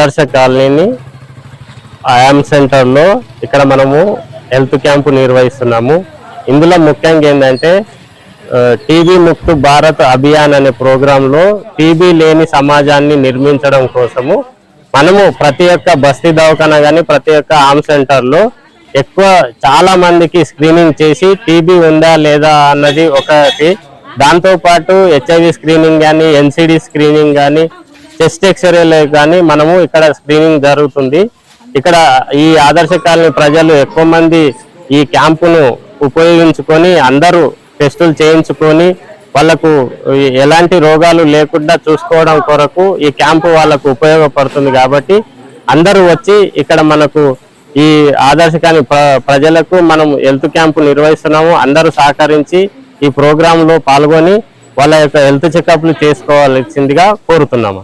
ఆదర్శ కాలనీని ఆయామ్ సెంటర్లో ఇక్కడ మనము హెల్త్ క్యాంపు నిర్వహిస్తున్నాము. ఇందులో ముఖ్యంగా ఏంటంటే టీబీ ముక్తు భారత్ అభియాన్ అనే ప్రోగ్రాంలో టీబీ లేని సమాజాన్ని నిర్మించడం కోసము మనము ప్రతి ఒక్క బస్తీ దవాఖాన కానీ ప్రతి ఒక్క ఆమ్ సెంటర్లో ఎక్కువ చాలా మందికి స్క్రీనింగ్ చేసి టీబీ ఉందా లేదా అన్నది ఒకటి. దాంతో పాటు హెచ్ఐవి స్క్రీనింగ్ కానీ ఎన్సిడి స్క్రీనింగ్ కానీ చెస్ట్ ఎక్స్రేలు కానీ మనము ఇక్కడ స్క్రీనింగ్ జరుగుతుంది. ఇక్కడ ఈ ఆదర్శ కాలనీ ప్రజలు ఎక్కువ మంది ఈ క్యాంపును ఉపయోగించుకొని అందరూ టెస్టులు చేయించుకొని వాళ్ళకు ఎలాంటి రోగాలు లేకుండా చూసుకోవడం కొరకు ఈ క్యాంపు వాళ్ళకు ఉపయోగపడుతుంది కాబట్టి అందరూ వచ్చి ఇక్కడ మనకు ఈ ఆదర్శ కాని ప్ర- ప్రజలకు మనం హెల్త్ క్యాంపు నిర్వహిస్తున్నాము. అందరూ సహకరించి ఈ ప్రోగ్రాంలో పాల్గొని వాళ్ళ యొక్క హెల్త్ చెకప్లు చేసుకోవాల్సిందిగా కోరుతున్నాము.